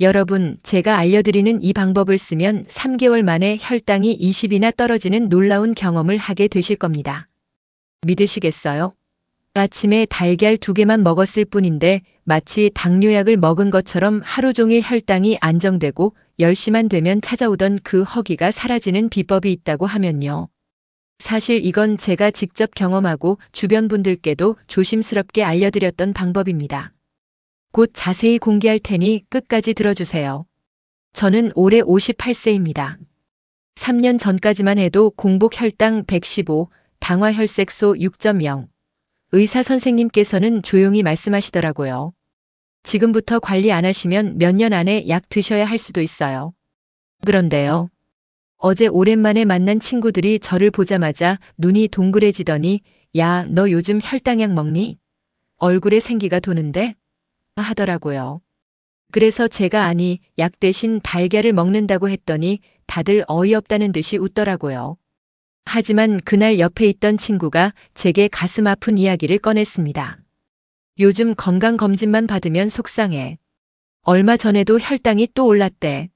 여러분, 제가 알려드리는 이 방법을 쓰면 3개월 만에 혈당이 20이나 떨어지는 놀라운 경험을 하게 되실 겁니다. 믿으시겠어요? 아침에 달걀 두 개만 먹었을 뿐인데 마치 당뇨약을 먹은 것처럼 하루 종일 혈당이 안정되고 10시만 되면 찾아오던 그 허기가 사라지는 비법이 있다고 하면요. 사실 이건 제가 직접 경험하고 주변 분들께도 조심스럽게 알려드렸던 방법입니다. 곧 자세히 공개할 테니 끝까지 들어주세요. 저는 올해 58세입니다. 3년 전까지만 해도 공복 혈당 115, 당화 혈색소 6.0. 의사 선생님께서는 조용히 말씀하시더라고요. 지금부터 관리 안 하시면 몇 년 안에 약 드셔야 할 수도 있어요. 그런데요. 어제 오랜만에 만난 친구들이 저를 보자마자 눈이 동그래지더니 야, 너 요즘 혈당약 먹니? 얼굴에 생기가 도는데? 하더라고요. 그래서 제가 아니, 약 대신 달걀을 먹는다고 했더니 다들 어이없다는 듯이 웃더라고요. 하지만 그날 옆에 있던 친구가 제게 가슴 아픈 이야기를 꺼냈습니다. 요즘 건강검진만 받으면 속상해. 얼마 전에도 혈당이 또 올랐대.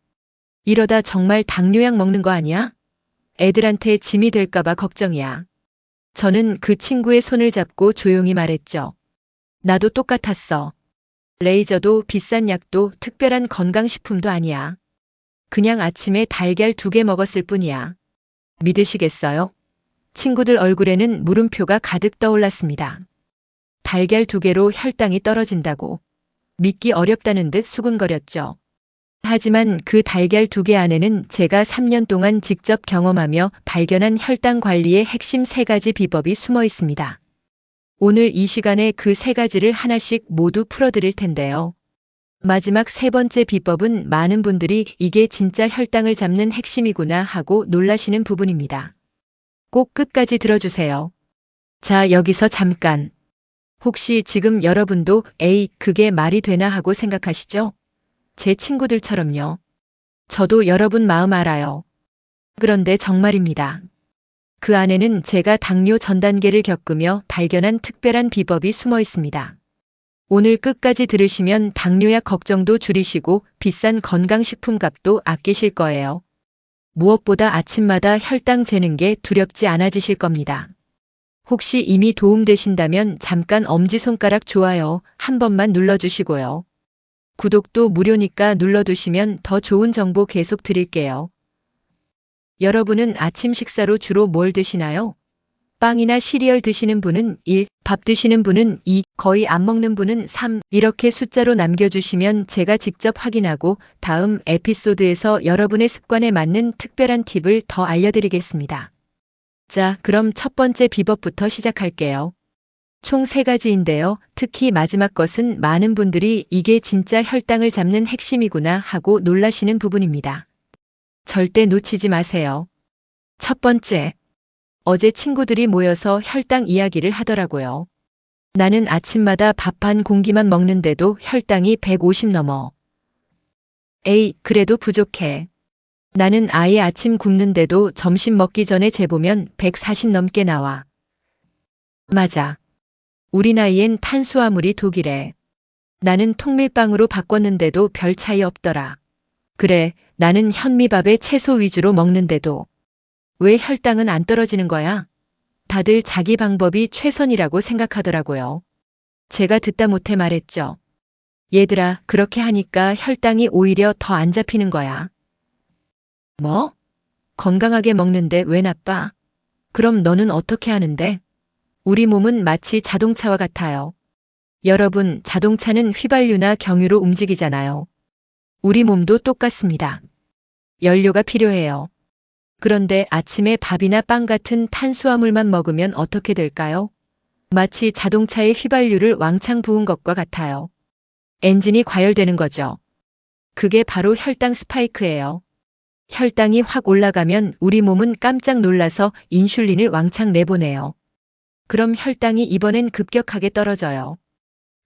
이러다 정말 당뇨약 먹는 거 아니야? 애들한테 짐이 될까봐 걱정이야. 저는 그 친구의 손을 잡고 조용히 말했죠. 나도 똑같았어. 레이저도 비싼 약도 특별한 건강식품도 아니야. 그냥 아침에 달걀 두 개 먹었을 뿐이야. 믿으시겠어요? 친구들 얼굴에는 물음표가 가득 떠올랐습니다. 달걀 두 개로 혈당이 떨어진다고. 믿기 어렵다는 듯 수근거렸죠. 하지만 그 달걀 두 개 안에는 제가 3년 동안 직접 경험하며 발견한 혈당 관리의 핵심 세 가지 비법이 숨어 있습니다. 오늘 이 시간에 그 세 가지를 하나씩 모두 풀어드릴 텐데요. 마지막 세 번째 비법은 많은 분들이 이게 진짜 혈당을 잡는 핵심이구나 하고 놀라시는 부분입니다. 꼭 끝까지 들어주세요. 자, 여기서 잠깐. 혹시 지금 여러분도 에이, 그게 말이 되나 하고 생각하시죠? 제 친구들처럼요. 저도 여러분 마음 알아요. 그런데 정말입니다. 그 안에는 제가 당뇨 전 단계를 겪으며 발견한 특별한 비법이 숨어 있습니다. 오늘 끝까지 들으시면 당뇨약 걱정도 줄이시고 비싼 건강식품 값도 아끼실 거예요. 무엇보다 아침마다 혈당 재는 게 두렵지 않아지실 겁니다. 혹시 이미 도움되신다면 잠깐 엄지손가락 좋아요 한 번만 눌러주시고요. 구독도 무료니까 눌러두시면 더 좋은 정보 계속 드릴게요. 여러분은 아침 식사로 주로 뭘 드시나요? 빵이나 시리얼 드시는 분은 1, 밥 드시는 분은 2, 거의 안 먹는 분은 3, 이렇게 숫자로 남겨주시면 제가 직접 확인하고 다음 에피소드에서 여러분의 습관에 맞는 특별한 팁을 더 알려드리겠습니다. 자, 그럼 첫 번째 비법부터 시작할게요. 총세 가지인데요. 특히 마지막 것은 많은 분들이 이게 진짜 혈당을 잡는 핵심이구나 하고 놀라시는 부분입니다. 절대 놓치지 마세요. 첫 번째. 어제 친구들이 모여서 혈당 이야기를 하더라고요. 나는 아침마다 밥 한 공기만 먹는데도 혈당이 150 넘어. 에이, 그래도 부족해. 나는 아예 아침 굶는데도 점심 먹기 전에 재보면 140 넘게 나와. 맞아. 우리 나이엔 탄수화물이 독이래. 나는 통밀빵으로 바꿨는데도 별 차이 없더라. 그래, 나는 현미밥에 채소 위주로 먹는데도. 왜 혈당은 안 떨어지는 거야? 다들 자기 방법이 최선이라고 생각하더라고요. 제가 듣다 못해 말했죠. 얘들아, 그렇게 하니까 혈당이 오히려 더 안 잡히는 거야. 뭐? 건강하게 먹는데 왜 나빠? 그럼 너는 어떻게 하는데? 우리 몸은 마치 자동차와 같아요. 여러분, 자동차는 휘발유나 경유로 움직이잖아요. 우리 몸도 똑같습니다. 연료가 필요해요. 그런데 아침에 밥이나 빵 같은 탄수화물만 먹으면 어떻게 될까요? 마치 자동차에 휘발유를 왕창 부은 것과 같아요. 엔진이 과열되는 거죠. 그게 바로 혈당 스파이크예요. 혈당이 확 올라가면 우리 몸은 깜짝 놀라서 인슐린을 왕창 내보내요. 그럼 혈당이 이번엔 급격하게 떨어져요.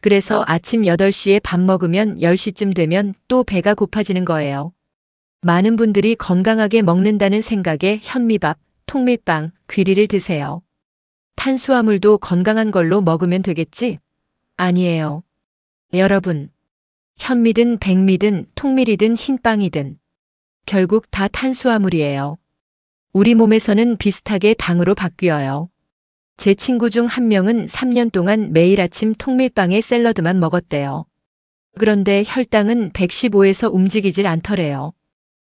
그래서 아침 8시에 밥 먹으면 10시쯤 되면 또 배가 고파지는 거예요. 많은 분들이 건강하게 먹는다는 생각에 현미밥, 통밀빵, 귀리를 드세요. 탄수화물도 건강한 걸로 먹으면 되겠지? 아니에요. 여러분, 현미든 백미든 통밀이든 흰빵이든 결국 다 탄수화물이에요. 우리 몸에서는 비슷하게 당으로 바뀌어요. 제 친구 중 한 명은 3년 동안 매일 아침 통밀빵에 샐러드만 먹었대요. 그런데 혈당은 115에서 움직이질 않더래요.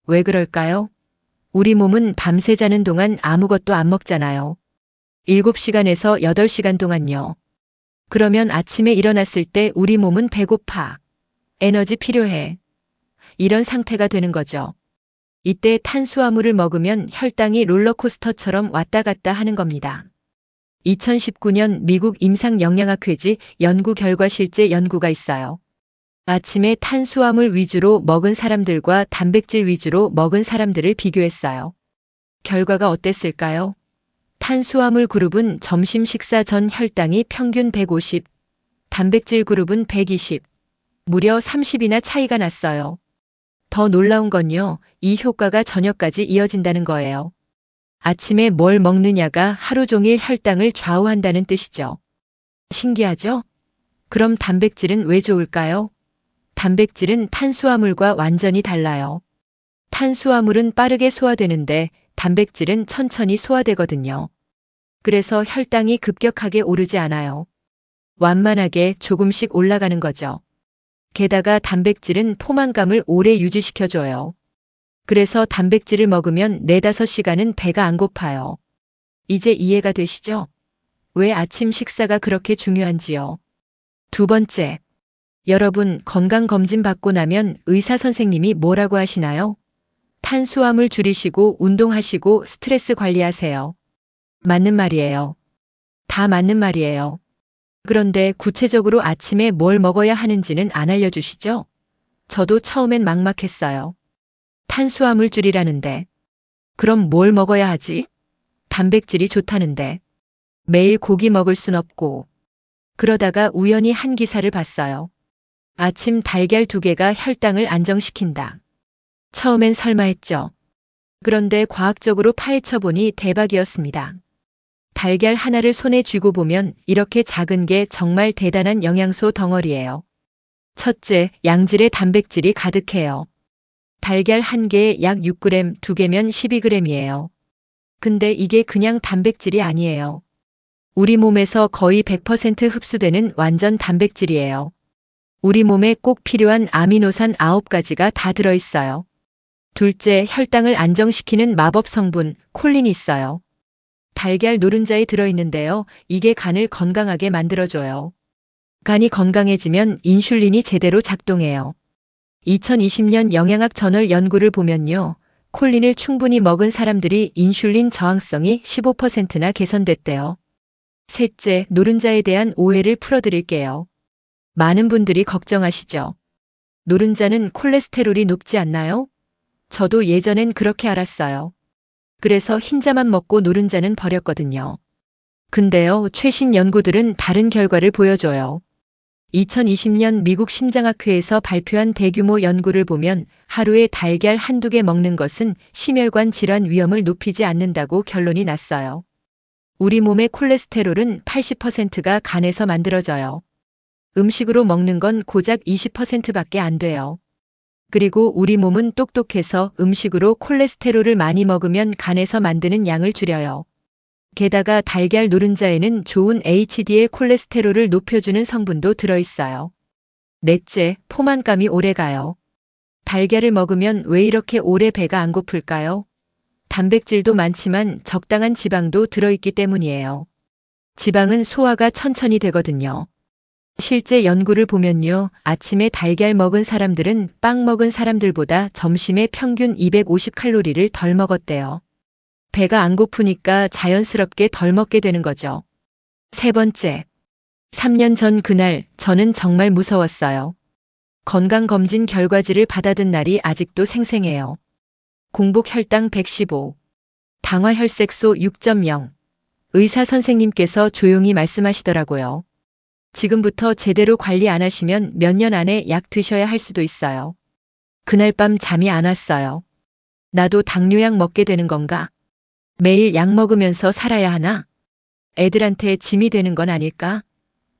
왜 그럴까요? 우리 몸은 밤새 자는 동안 아무것도 안 먹잖아요. 7시간에서 8시간 동안요. 그러면 아침에 일어났을 때 우리 몸은 배고파. 에너지 필요해. 이런 상태가 되는 거죠. 이때 탄수화물을 먹으면 혈당이 롤러코스터처럼 왔다 갔다 하는 겁니다. 2019년 미국 임상영양학회지 연구 결과 실제 연구가 있어요. 아침에 탄수화물 위주로 먹은 사람들과 단백질 위주로 먹은 사람들을 비교했어요. 결과가 어땠을까요? 탄수화물 그룹은 점심 식사 전 혈당이 평균 150, 단백질 그룹은 120, 무려 30이나 차이가 났어요. 더 놀라운 건요, 이 효과가 저녁까지 이어진다는 거예요. 아침에 뭘 먹느냐가 하루 종일 혈당을 좌우한다는 뜻이죠. 신기하죠? 그럼 단백질은 왜 좋을까요? 단백질은 탄수화물과 완전히 달라요. 탄수화물은 빠르게 소화되는데 단백질은 천천히 소화되거든요. 그래서 혈당이 급격하게 오르지 않아요. 완만하게 조금씩 올라가는 거죠. 게다가 단백질은 포만감을 오래 유지시켜줘요. 그래서 단백질을 먹으면 4, 5시간은 배가 안 고파요. 이제 이해가 되시죠? 왜 아침 식사가 그렇게 중요한지요. 두 번째. 여러분 건강검진 받고 나면 의사 선생님이 뭐라고 하시나요? 탄수화물 줄이시고 운동하시고 스트레스 관리하세요. 맞는 말이에요. 다 맞는 말이에요. 그런데 구체적으로 아침에 뭘 먹어야 하는지는 안 알려주시죠? 저도 처음엔 막막했어요. 탄수화물 줄이라는데. 그럼 뭘 먹어야 하지? 단백질이 좋다는데. 매일 고기 먹을 순 없고. 그러다가 우연히 한 기사를 봤어요. 아침 달걀 두 개가 혈당을 안정시킨다. 처음엔 설마 했죠. 그런데 과학적으로 파헤쳐 보니 대박이었습니다. 달걀 하나를 손에 쥐고 보면 이렇게 작은 게 정말 대단한 영양소 덩어리예요. 첫째, 양질의 단백질이 가득해요. 달걀 한 개에 약 6g, 두 개면 12g이에요. 근데 이게 그냥 단백질이 아니에요. 우리 몸에서 거의 100% 흡수되는 완전 단백질이에요. 우리 몸에 꼭 필요한 아미노산 9가지가 다 들어있어요. 둘째, 혈당을 안정시키는 마법 성분, 콜린이 있어요. 달걀 노른자에 들어있는데요. 이게 간을 건강하게 만들어줘요. 간이 건강해지면 인슐린이 제대로 작동해요. 2020년 영양학 저널 연구를 보면요. 콜린을 충분히 먹은 사람들이 인슐린 저항성이 15%나 개선됐대요. 셋째, 노른자에 대한 오해를 풀어드릴게요. 많은 분들이 걱정하시죠. 노른자는 콜레스테롤이 높지 않나요? 저도 예전엔 그렇게 알았어요. 그래서 흰자만 먹고 노른자는 버렸거든요. 근데요, 최신 연구들은 다른 결과를 보여줘요. 2020년 미국 심장학회에서 발표한 대규모 연구를 보면 하루에 달걀 한두 개 먹는 것은 심혈관 질환 위험을 높이지 않는다고 결론이 났어요. 우리 몸의 콜레스테롤은 80%가 간에서 만들어져요. 음식으로 먹는 건 고작 20%밖에 안 돼요. 그리고 우리 몸은 똑똑해서 음식으로 콜레스테롤을 많이 먹으면 간에서 만드는 양을 줄여요. 게다가 달걀 노른자에는 좋은 HDL 콜레스테롤을 높여주는 성분도 들어있어요. 넷째, 포만감이 오래가요. 달걀을 먹으면 왜 이렇게 오래 배가 안 고플까요? 단백질도 많지만 적당한 지방도 들어있기 때문이에요. 지방은 소화가 천천히 되거든요. 실제 연구를 보면요. 아침에 달걀 먹은 사람들은 빵 먹은 사람들보다 점심에 평균 250칼로리를 덜 먹었대요. 배가 안 고프니까 자연스럽게 덜 먹게 되는 거죠. 세 번째. 3년 전 그날 저는 정말 무서웠어요. 건강검진 결과지를 받아든 날이 아직도 생생해요. 공복 혈당 115, 당화 혈색소 6.0. 의사 선생님께서 조용히 말씀하시더라고요. 지금부터 제대로 관리 안 하시면 몇 년 안에 약 드셔야 할 수도 있어요. 그날 밤 잠이 안 왔어요. 나도 당뇨약 먹게 되는 건가? 매일 약 먹으면서 살아야 하나? 애들한테 짐이 되는 건 아닐까?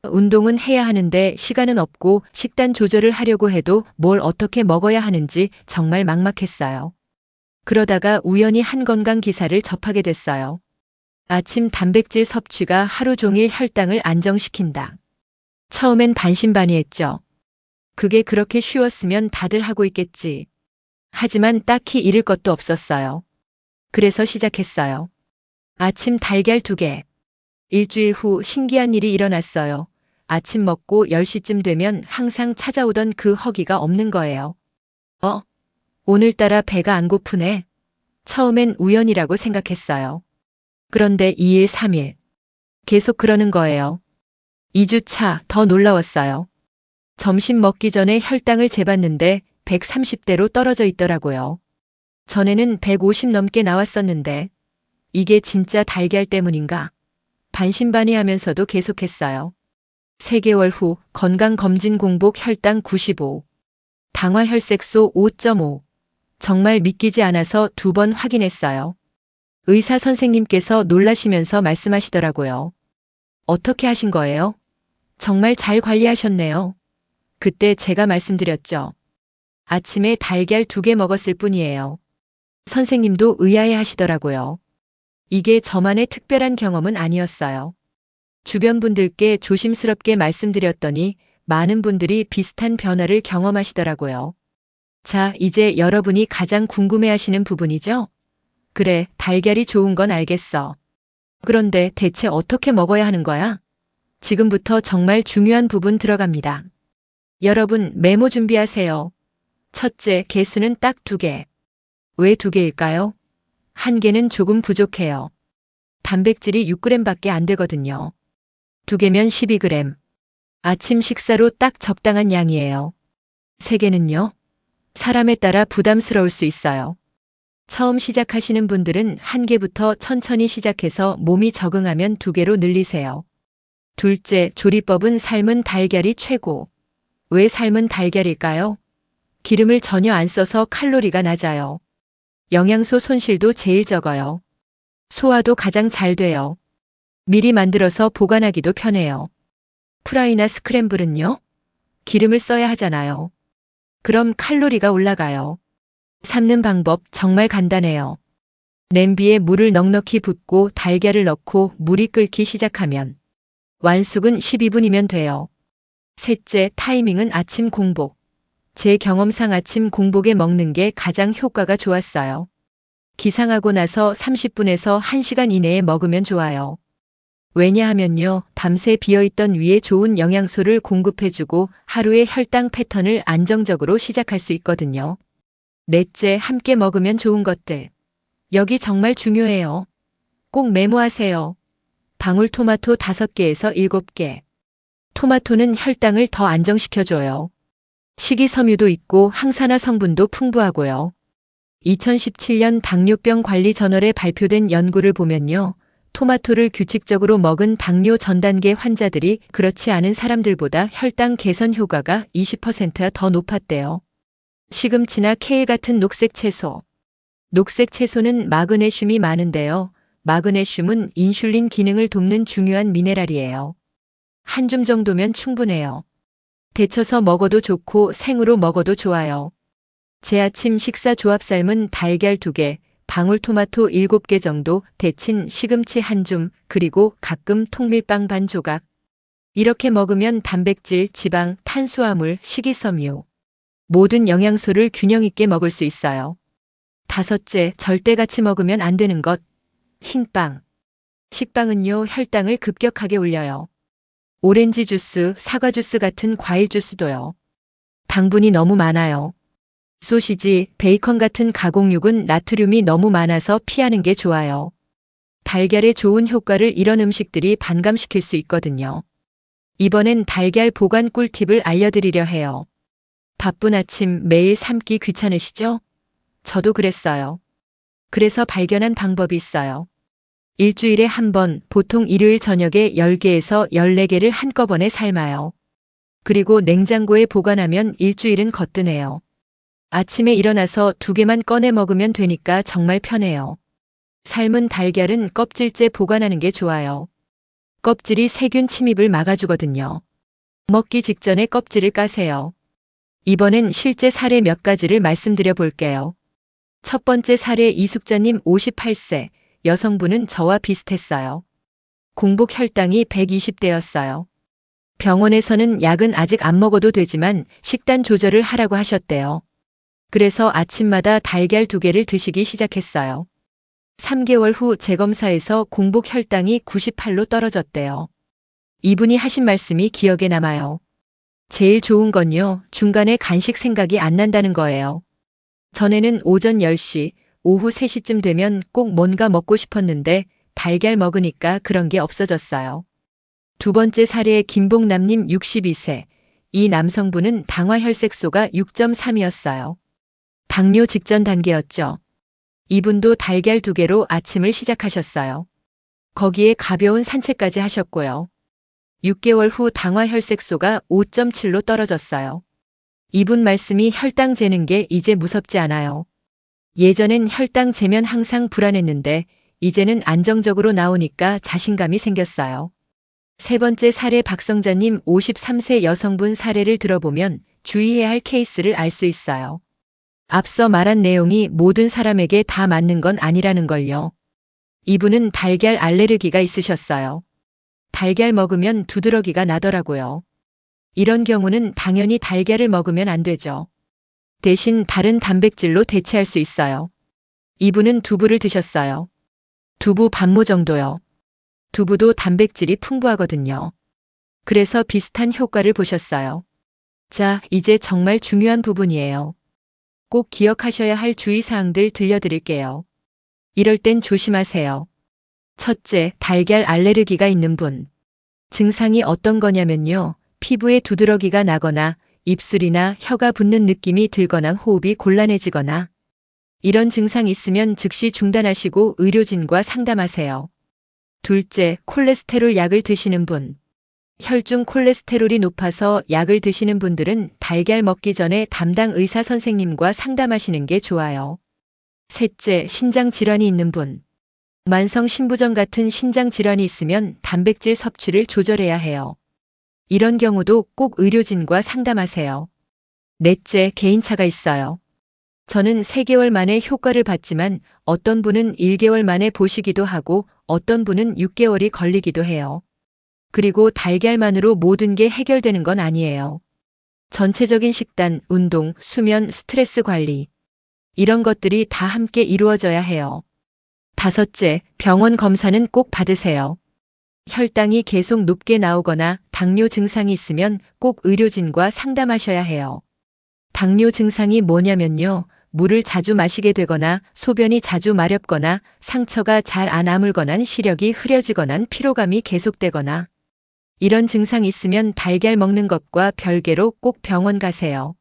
운동은 해야 하는데 시간은 없고 식단 조절을 하려고 해도 뭘 어떻게 먹어야 하는지 정말 막막했어요. 그러다가 우연히 한 건강 기사를 접하게 됐어요. 아침 단백질 섭취가 하루 종일 혈당을 안정시킨다. 처음엔 반신반의했죠. 그게 그렇게 쉬웠으면 다들 하고 있겠지. 하지만 딱히 잃을 것도 없었어요. 그래서 시작했어요. 아침 달걀 두 개. 일주일 후 신기한 일이 일어났어요. 아침 먹고 10시쯤 되면 항상 찾아오던 그 허기가 없는 거예요. 어? 오늘따라 배가 안 고프네. 처음엔 우연이라고 생각했어요. 그런데 2일, 3일. 계속 그러는 거예요. 2주차 더 놀라웠어요. 점심 먹기 전에 혈당을 재봤는데 130대로 떨어져 있더라고요. 전에는 150 넘게 나왔었는데 이게 진짜 달걀 때문인가? 반신반의 하면서도 계속했어요. 3개월 후 건강검진 공복 혈당 95, 당화혈색소 5.5. 정말 믿기지 않아서 두 번 확인했어요. 의사 선생님께서 놀라시면서 말씀하시더라고요. 어떻게 하신 거예요? 정말 잘 관리하셨네요. 그때 제가 말씀드렸죠. 아침에 달걀 두 개 먹었을 뿐이에요. 선생님도 의아해 하시더라고요. 이게 저만의 특별한 경험은 아니었어요. 주변 분들께 조심스럽게 말씀드렸더니 많은 분들이 비슷한 변화를 경험하시더라고요. 자, 이제 여러분이 가장 궁금해 하시는 부분이죠? 그래, 달걀이 좋은 건 알겠어. 그런데 대체 어떻게 먹어야 하는 거야? 지금부터 정말 중요한 부분 들어갑니다. 여러분, 메모 준비하세요. 첫째, 개수는 딱 두 개. 왜 두 개일까요? 한 개는 조금 부족해요. 단백질이 6g밖에 안 되거든요. 두 개면 12g. 아침 식사로 딱 적당한 양이에요. 세 개는요? 사람에 따라 부담스러울 수 있어요. 처음 시작하시는 분들은 한 개부터 천천히 시작해서 몸이 적응하면 두 개로 늘리세요. 둘째, 조리법은 삶은 달걀이 최고. 왜 삶은 달걀일까요? 기름을 전혀 안 써서 칼로리가 낮아요. 영양소 손실도 제일 적어요. 소화도 가장 잘 돼요. 미리 만들어서 보관하기도 편해요. 프라이나 스크램블은요? 기름을 써야 하잖아요. 그럼 칼로리가 올라가요. 삶는 방법 정말 간단해요. 냄비에 물을 넉넉히 붓고 달걀을 넣고 물이 끓기 시작하면 완숙은 12분이면 돼요. 셋째, 타이밍은 아침 공복. 제 경험상 아침 공복에 먹는 게 가장 효과가 좋았어요. 기상하고 나서 30분에서 1시간 이내에 먹으면 좋아요. 왜냐하면요, 밤새 비어있던 위에 좋은 영양소를 공급해주고 하루의 혈당 패턴을 안정적으로 시작할 수 있거든요. 넷째, 함께 먹으면 좋은 것들. 여기 정말 중요해요. 꼭 메모하세요. 방울토마토 5개에서 7개. 토마토는 혈당을 더 안정시켜줘요. 식이섬유도 있고 항산화 성분도 풍부하고요. 2017년 당뇨병 관리 저널에 발표된 연구를 보면요. 토마토를 규칙적으로 먹은 당뇨 전 단계 환자들이 그렇지 않은 사람들보다 혈당 개선 효과가 20%더 높았대요. 시금치나 케일 같은 녹색 채소. 녹색 채소는 마그네슘이 많은데요. 마그네슘은 인슐린 기능을 돕는 중요한 미네랄이에요. 한 줌 정도면 충분해요. 데쳐서 먹어도 좋고 생으로 먹어도 좋아요. 제 아침 식사 조합 삶은 달걀 2개, 방울토마토 7개 정도, 데친 시금치 한 줌, 그리고 가끔 통밀빵 반 조각. 이렇게 먹으면 단백질, 지방, 탄수화물, 식이섬유, 모든 영양소를 균형 있게 먹을 수 있어요. 다섯째, 절대 같이 먹으면 안 되는 것. 흰빵. 식빵은요, 혈당을 급격하게 올려요. 오렌지 주스, 사과 주스 같은 과일 주스도요. 당분이 너무 많아요. 소시지, 베이컨 같은 가공육은 나트륨이 너무 많아서 피하는 게 좋아요. 달걀의 좋은 효과를 이런 음식들이 반감시킬 수 있거든요. 이번엔 달걀 보관 꿀팁을 알려드리려 해요. 바쁜 아침 매일 삶기 귀찮으시죠? 저도 그랬어요. 그래서 발견한 방법이 있어요. 일주일에 한 번, 보통 일요일 저녁에 10개에서 14개를 한꺼번에 삶아요. 그리고 냉장고에 보관하면 일주일은 거뜬해요. 아침에 일어나서 두 개만 꺼내 먹으면 되니까 정말 편해요. 삶은 달걀은 껍질째 보관하는 게 좋아요. 껍질이 세균 침입을 막아주거든요. 먹기 직전에 껍질을 까세요. 이번엔 실제 사례 몇 가지를 말씀드려 볼게요. 첫 번째 사례 이숙자님 58세, 여성분은 저와 비슷했어요. 공복 혈당이 120대였어요. 병원에서는 약은 아직 안 먹어도 되지만 식단 조절을 하라고 하셨대요. 그래서 아침마다 달걀 두 개를 드시기 시작했어요. 3개월 후 재검사에서 공복 혈당이 98로 떨어졌대요. 이분이 하신 말씀이 기억에 남아요. 제일 좋은 건요, 중간에 간식 생각이 안 난다는 거예요. 전에는 오전 10시, 오후 3시쯤 되면 꼭 뭔가 먹고 싶었는데 달걀 먹으니까 그런 게 없어졌어요. 두 번째 사례의 김봉남님 62세. 이 남성분은 당화혈색소가 6.3이었어요. 당뇨 직전 단계였죠. 이분도 달걀 두 개로 아침을 시작하셨어요. 거기에 가벼운 산책까지 하셨고요. 6개월 후 당화혈색소가 5.7로 떨어졌어요. 이분 말씀이 혈당 재는 게 이제 무섭지 않아요. 예전엔 혈당 재면 항상 불안했는데 이제는 안정적으로 나오니까 자신감이 생겼어요. 세 번째 사례 박성자님 53세 여성분 사례를 들어보면 주의해야 할 케이스를 알 수 있어요. 앞서 말한 내용이 모든 사람에게 다 맞는 건 아니라는 걸요. 이분은 달걀 알레르기가 있으셨어요. 달걀 먹으면 두드러기가 나더라고요. 이런 경우는 당연히 달걀을 먹으면 안 되죠. 대신 다른 단백질로 대체할 수 있어요. 이분은 두부를 드셨어요. 두부 반모 정도요. 두부도 단백질이 풍부하거든요. 그래서 비슷한 효과를 보셨어요. 자, 이제 정말 중요한 부분이에요. 꼭 기억하셔야 할 주의사항들 들려드릴게요. 이럴 땐 조심하세요. 첫째, 달걀 알레르기가 있는 분. 증상이 어떤 거냐면요. 피부에 두드러기가 나거나 입술이나 혀가 붓는 느낌이 들거나 호흡이 곤란해지거나 이런 증상 있으면 즉시 중단하시고 의료진과 상담하세요. 둘째, 콜레스테롤 약을 드시는 분. 혈중 콜레스테롤이 높아서 약을 드시는 분들은 달걀 먹기 전에 담당 의사 선생님과 상담하시는 게 좋아요. 셋째, 신장 질환이 있는 분. 만성 신부전 같은 신장 질환이 있으면 단백질 섭취를 조절해야 해요. 이런 경우도 꼭 의료진과 상담하세요. 넷째, 개인차가 있어요. 저는 3개월 만에 효과를 봤지만 어떤 분은 1개월 만에 보시기도 하고 어떤 분은 6개월이 걸리기도 해요. 그리고 달걀만으로 모든 게 해결되는 건 아니에요. 전체적인 식단, 운동, 수면, 스트레스 관리. 이런 것들이 다 함께 이루어져야 해요. 다섯째, 병원 검사는 꼭 받으세요. 혈당이 계속 높게 나오거나 당뇨 증상이 있으면 꼭 의료진과 상담하셔야 해요. 당뇨 증상이 뭐냐면요. 물을 자주 마시게 되거나 소변이 자주 마렵거나 상처가 잘 안 아물거나 시력이 흐려지거나 피로감이 계속되거나 이런 증상 있으면 달걀 먹는 것과 별개로 꼭 병원 가세요.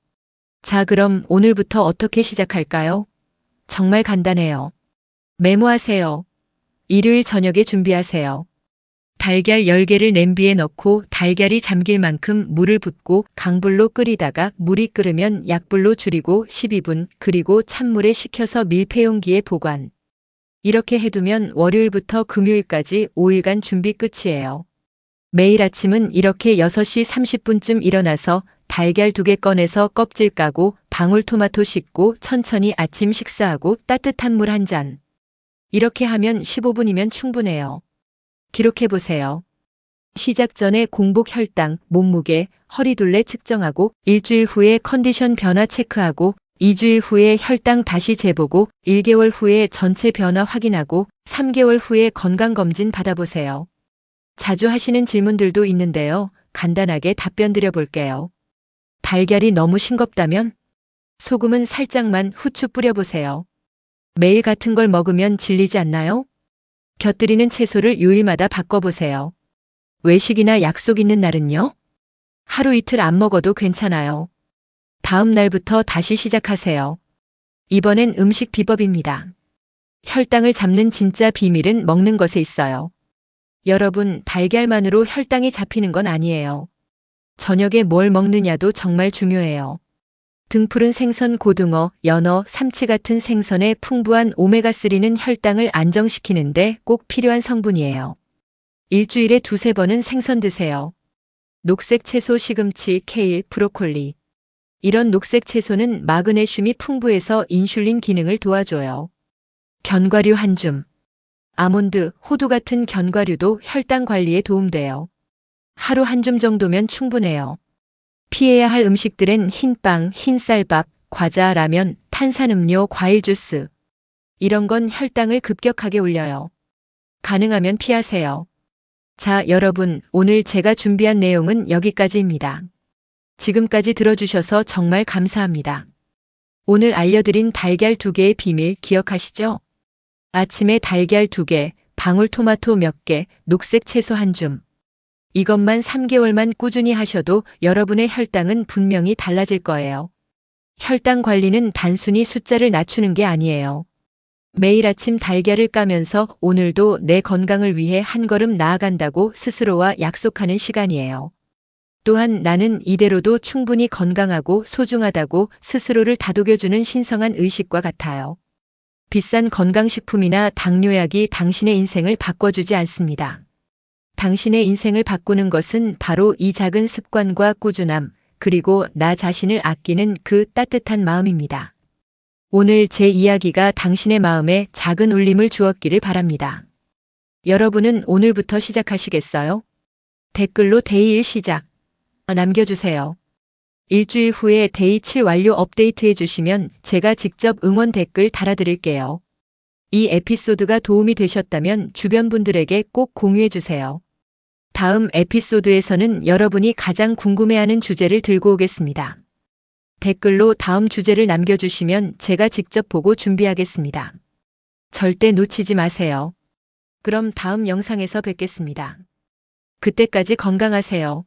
자, 그럼 오늘부터 어떻게 시작할까요? 정말 간단해요. 메모하세요. 일요일 저녁에 준비하세요. 달걀 10개를 냄비에 넣고 달걀이 잠길 만큼 물을 붓고 강불로 끓이다가 물이 끓으면 약불로 줄이고 12분 그리고 찬물에 식혀서 밀폐용기에 보관. 이렇게 해두면 월요일부터 금요일까지 5일간 준비 끝이에요. 매일 아침은 이렇게 6시 30분쯤 일어나서 달걀 두개 꺼내서 껍질 까고 방울토마토 씻고 천천히 아침 식사하고 따뜻한 물 한 잔. 이렇게 하면 15분이면 충분해요. 기록해 보세요. 시작 전에 공복 혈당, 몸무게, 허리둘레 측정하고 일주일 후에 컨디션 변화 체크하고 2주일 후에 혈당 다시 재보고 1개월 후에 전체 변화 확인하고 3개월 후에 건강검진 받아보세요. 자주 하시는 질문들도 있는데요. 간단하게 답변 드려 볼게요. 달걀이 너무 싱겁다면? 소금은 살짝만 후추 뿌려보세요. 매일 같은 걸 먹으면 질리지 않나요? 곁들이는 채소를 요일마다 바꿔보세요. 외식이나 약속 있는 날은요? 하루 이틀 안 먹어도 괜찮아요. 다음 날부터 다시 시작하세요. 이번엔 음식 비법입니다. 혈당을 잡는 진짜 비밀은 먹는 것에 있어요. 여러분, 달걀만으로 혈당이 잡히는 건 아니에요. 저녁에 뭘 먹느냐도 정말 중요해요. 등푸른 생선 고등어, 연어, 삼치 같은 생선의 풍부한 오메가3는 혈당을 안정시키는데 꼭 필요한 성분이에요. 일주일에 두세 번은 생선 드세요. 녹색 채소 시금치, 케일, 브로콜리. 이런 녹색 채소는 마그네슘이 풍부해서 인슐린 기능을 도와줘요. 견과류 한 줌. 아몬드, 호두 같은 견과류도 혈당 관리에 도움돼요. 하루 한 줌 정도면 충분해요. 피해야 할 음식들엔 흰빵, 흰쌀밥, 과자, 라면, 탄산음료, 과일 주스. 이런 건 혈당을 급격하게 올려요. 가능하면 피하세요. 자, 여러분, 오늘 제가 준비한 내용은 여기까지입니다. 지금까지 들어주셔서 정말 감사합니다. 오늘 알려드린 달걀 두 개의 비밀 기억하시죠? 아침에 달걀 두 개, 방울토마토 몇 개, 녹색 채소 한 줌. 이것만 3개월만 꾸준히 하셔도 여러분의 혈당은 분명히 달라질 거예요. 혈당 관리는 단순히 숫자를 낮추는 게 아니에요. 매일 아침 달걀을 까면서 오늘도 내 건강을 위해 한 걸음 나아간다고 스스로와 약속하는 시간이에요. 또한 나는 이대로도 충분히 건강하고 소중하다고 스스로를 다독여주는 신성한 의식과 같아요. 비싼 건강식품이나 당뇨약이 당신의 인생을 바꿔주지 않습니다. 당신의 인생을 바꾸는 것은 바로 이 작은 습관과 꾸준함, 그리고 나 자신을 아끼는 그 따뜻한 마음입니다. 오늘 제 이야기가 당신의 마음에 작은 울림을 주었기를 바랍니다. 여러분은 오늘부터 시작하시겠어요? 댓글로 데이 1 시작 남겨주세요. 일주일 후에 데이 7 완료 업데이트 해주시면 제가 직접 응원 댓글 달아드릴게요. 이 에피소드가 도움이 되셨다면 주변 분들에게 꼭 공유해주세요. 다음 에피소드에서는 여러분이 가장 궁금해하는 주제를 들고 오겠습니다. 댓글로 다음 주제를 남겨주시면 제가 직접 보고 준비하겠습니다. 절대 놓치지 마세요. 그럼 다음 영상에서 뵙겠습니다. 그때까지 건강하세요.